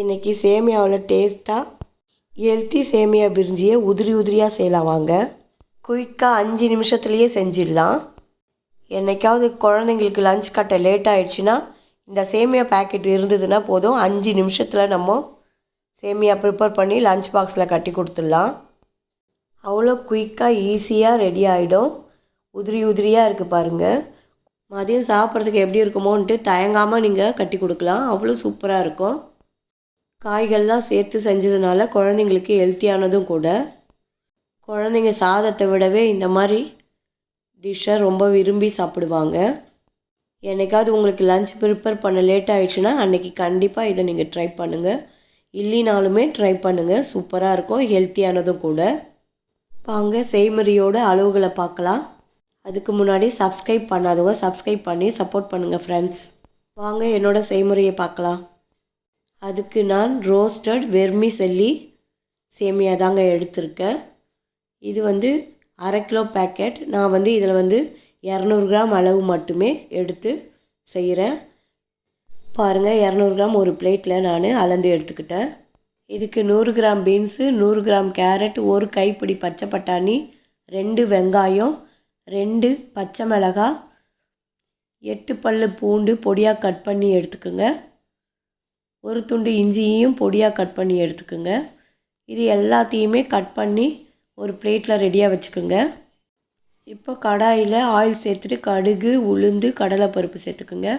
இன்றைக்கி சேமியாவில் டேஸ்ட்டாக ஹெல்த்தி சேமியா பிரிஞ்சியை உதிரி உதிரியாக செய்யலாம் வாங்க. குயிக்காக அஞ்சு நிமிஷத்துலேயே செஞ்சிடலாம். என்னைக்காவது குழந்தைங்களுக்கு லஞ்ச் கட்ட லேட் ஆகிடுச்சின்னா இந்த சேமியா பேக்கெட் இருந்ததுன்னா போதும். அஞ்சு நிமிஷத்தில் நம்ம சேமியா ப்ரிப்பேர் பண்ணி லஞ்ச் பாக்ஸில் கட்டி கொடுத்துடலாம். அவ்வளோ குயிக்காக ஈஸியாக ரெடி ஆகிடும் உதிரி உதிரியாக இருக்குது பாருங்கள் மதியம் சாப்பிட்றதுக்கு எப்படி இருக்குமோன்ட்டு தயங்காமல் நீங்கள் கட்டி கொடுக்கலாம். அவ்வளோ சூப்பராக இருக்கும். காய்கள்லாம் சேர்த்து செஞ்சதுனால குழந்தைங்களுக்கு ஹெல்த்தியானதும் கூட. குழந்தைங்க சாதத்தை விடவே இந்த மாதிரி டிஷ்ஷை ரொம்ப விரும்பி சாப்பிடுவாங்க. என்னைக்காவது உங்களுக்கு லஞ்ச் ப்ரிப்பேர் பண்ண லேட் ஆகிடுச்சுன்னா அன்றைக்கி கண்டிப்பாக இதை நீங்கள் ட்ரை பண்ணுங்கள் இல்லைனாலுமே ட்ரை பண்ணுங்கள் சூப்பராக இருக்கும். ஹெல்த்தியானதும் கூட. வாங்க செய்முறையோட அளவுகளை பார்க்கலாம். அதுக்கு முன்னாடி சப்ஸ்கிரைப் பண்ணாதவங்க சப்ஸ்கிரைப் பண்ணி சப்போர்ட் பண்ணுங்கள் ஃப்ரெண்ட்ஸ் வாங்க என்னோடய செய்முறையை பார்க்கலாம். அதுக்கு நான் ரோஸ்டட் வெர்மி செல்லி சேமியா தாங்க எடுத்திருக்கேன். இது வந்து அரை கிலோ பேக்கெட் நான் வந்து இதில் வந்து இரநூறு கிராம் அளவு மட்டுமே எடுத்து செய்கிறேன். பாருங்கள் இரநூறு கிராம் ஒரு பிளேட்டில் நான் அளந்து எடுத்துக்கிட்டேன். இதுக்கு நூறு கிராம் பீன்ஸு நூறு கிராம் கேரட் ஒரு கைப்பிடி பச்சை பட்டாணி ரெண்டு வெங்காயம் ரெண்டு பச்சை மிளகாய் எட்டு பல் பூண்டு பொடியாக கட் பண்ணி எடுத்துக்கோங்க. ஒரு துண்டு இஞ்சியையும் பொடியாக கட் பண்ணி எடுத்துக்கோங்க. இது எல்லாத்தையுமே கட் பண்ணி ஒரு பிளேட்டில் ரெடியாக வச்சுக்கோங்க. இப்போ கடாயில் ஆயில் சேர்த்துட்டு கடுகு உளுந்து கடலைப்பருப்பு சேர்த்துக்குங்க.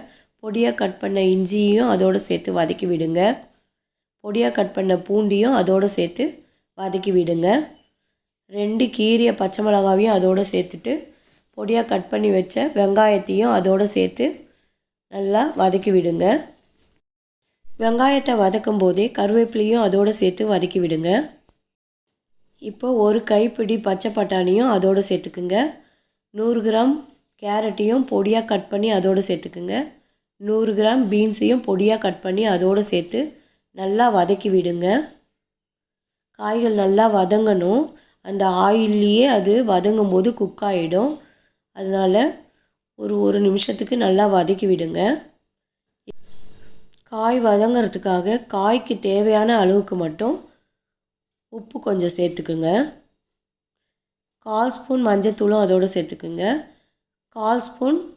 பொடியாக கட் பண்ண இஞ்சியும் அதோடு சேர்த்து வதக்கி விடுங்க. பொடியாக கட் பண்ண பூண்டியும் அதோடு சேர்த்து வதக்கி விடுங்க. ரெண்டு கீரிய பச்சை மிளகாவையும் அதோடு சேர்த்துட்டு பொடியாக கட் பண்ணி வச்ச வெங்காயத்தையும் அதோடு சேர்த்து நல்லா வதக்கி விடுங்க. வெங்காயத்தை வதக்கும் போதே கருவேப்பிலையும் அதோடு சேர்த்து வதக்கி விடுங்க. இப்போ ஒரு கைப்பிடி பச்சை பட்டாணியும் அதோடு சேர்த்துக்குங்க. நூறு கிராம் கேரட்டையும் பொடியாக கட் பண்ணி அதோடு சேர்த்துக்குங்க. நூறு கிராம் பீன்ஸையும் பொடியாக கட் பண்ணி அதோடு சேர்த்து நல்லா வதக்கி விடுங்க. காய்கள் நல்லா வதங்கணும். அந்த ஆயில்லையே அது வதங்கும் போது குக் ஆகிடும் அதனால் ஒரு ஒரு நிமிஷத்துக்கு நல்லா வதக்கி விடுங்க. காய் வதங்கிறதுக்காக காய்க்கு தேவையான அளவுக்கு மட்டும் உப்பு கொஞ்சம் சேர்த்துக்குங்க. கால் ஸ்பூன் மஞ்சத்தூளும் அதோடு சேர்த்துக்குங்க. கால் ஸ்பூன்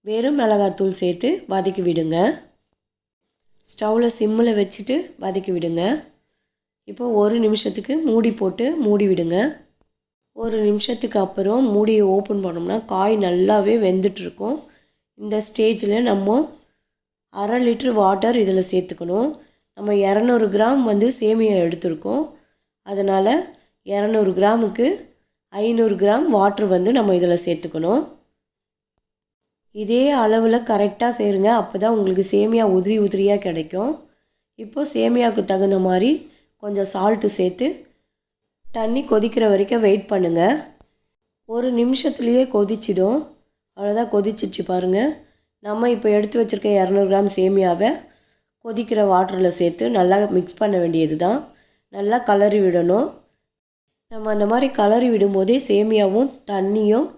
வெறும் மிளகாத்தூள் சேர்த்து வதக்கி விடுங்க. ஸ்டவ்வில் சிம்மில் வச்சுட்டு வதக்கி விடுங்க. இப்போ ஒரு நிமிஷத்துக்கு மூடி போட்டு மூடி விடுங்க. ஒரு நிமிஷத்துக்கு அப்புறம் மூடியை ஓப்பன் பண்ணோம்னா காய் நல்லாவே வெந்துட்டுருக்கும். இந்த ஸ்டேஜில் நம்ம அரை லிட்ரு வாட்டர் இதில் சேர்த்துக்கணும். நம்ம இரநூறு கிராம் வந்து சேமியா எடுத்திருக்கோம். அதனால் இரநூறு கிராமுக்கு ஐநூறு கிராம் வாட்ரு வந்து நம்ம இதில் சேர்த்துக்கணும். இதே அளவில் கரெக்டாக சேருங்க. அப்போ தான் உங்களுக்கு சேமியா உதிரி உதிரியாக கிடைக்கும். இப்போது சேமியாவுக்கு தகுந்த மாதிரி கொஞ்சம் சால்ட்டு சேர்த்து தண்ணி கொதிக்கிற வரைக்கும் வெயிட் பண்ணுங்கள் ஒரு நிமிஷத்துலேயே கொதிச்சிடும். அவ்வளோதான் கொதிச்சிச்சு பாருங்கள் நம்ம இப்போ எடுத்து வச்சுருக்க இரநூறு கிராம் சேமியாவை கொதிக்கிற வாட்டரில் சேர்த்து நல்லா மிக்ஸ் பண்ண வேண்டியது தான் நல்லா கலரி விடணும். நம்ம அந்த மாதிரி கலரி விடும்போதே சேமியாவும் தண்ணியும்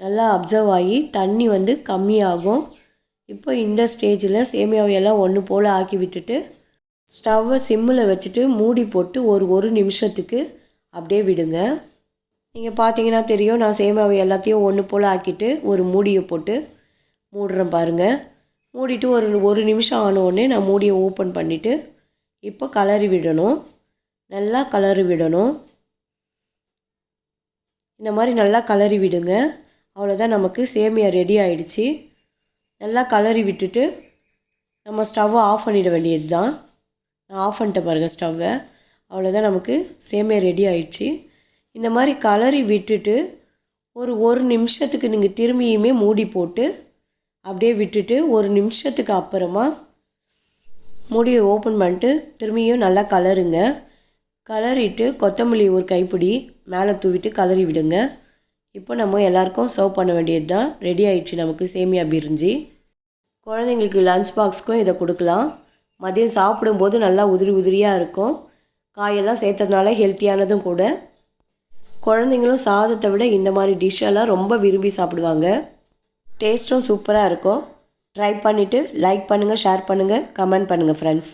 நல்லா அப்சர்வ் ஆகி தண்ணி வந்து கம்மியாகும். இப்போ இந்த ஸ்டேஜில் சேமியாவை எல்லாம் ஒன்று போல் ஆக்கி விட்டுட்டு ஸ்டவ்வை சிம்மில் வச்சுட்டு மூடி போட்டு ஒரு ஒரு நிமிஷத்துக்கு அப்படியே விடுங்க. நீங்கள் பார்த்தீங்கன்னா தெரியும் நான் சேமியாவை எல்லாத்தையும் ஒன்று போல் ஆக்கிட்டு ஒரு மூடியை போட்டு மூடுறேன் பாருங்கள் மூடிட்டு ஒரு ஒரு நிமிஷம் ஆனோடனே நான் மூடியை ஓப்பன் பண்ணிவிட்டு இப்போ கலரி விடணும். நல்லா கலரி விடணும். இந்த மாதிரி நல்லா கலரி விடுங்க. அவ்வளோதான் நமக்கு சேமியா ரெடி ஆகிடுச்சி நல்லா கலரி விட்டுட்டு நம்ம ஸ்டவ்வை ஆஃப் பண்ணிட வேண்டியது தான் நான் ஆஃப் பண்ணிட்டேன் பாருங்கள் ஸ்டவ்வை அவ்வளோதான் நமக்கு சேமியா ரெடி ஆயிடுச்சு. இந்த மாதிரி கலரி விட்டுட்டு ஒரு ஒரு நிமிஷத்துக்கு நீங்கள் திரும்பியுமே மூடி போட்டு அப்படியே விட்டுட்டு ஒரு நிமிஷத்துக்கு அப்புறமா மூடியை ஓப்பன் பண்ணிட்டு திரும்பியும் நல்லா கலருங்க. கலரிட்டு கொத்தமல்லி ஒரு கைப்பிடி மேலே தூவிட்டு கலரி விடுங்க. இப்போ நம்ம எல்லாருக்கும் சர்வ் பண்ண வேண்டியது தான் ரெடி ஆயிடுச்சு நமக்கு சேமியா பிரிஞ்சி. குழந்தைங்களுக்கு லஞ்ச் பாக்ஸ்க்கும் இதை கொடுக்கலாம். மதியம் சாப்பிடும்போது நல்லா உதிரி உதிரியாக இருக்கும். காயெல்லாம் சேர்த்ததுனால ஹெல்த்தியானதும் கூட. குழந்தைங்களும் சாதத்தை விட இந்த மாதிரி டிஷ்ஷெல்லாம் ரொம்ப விரும்பி சாப்பிடுவாங்க. டேஸ்ட்டும் சூப்பராக இருக்கும். ட்ரை பண்ணிவிட்டு லைக் பண்ணுங்கள் ஷேர் பண்ணுங்கள் கமெண்ட் பண்ணுங்கள் ஃப்ரெண்ட்ஸ்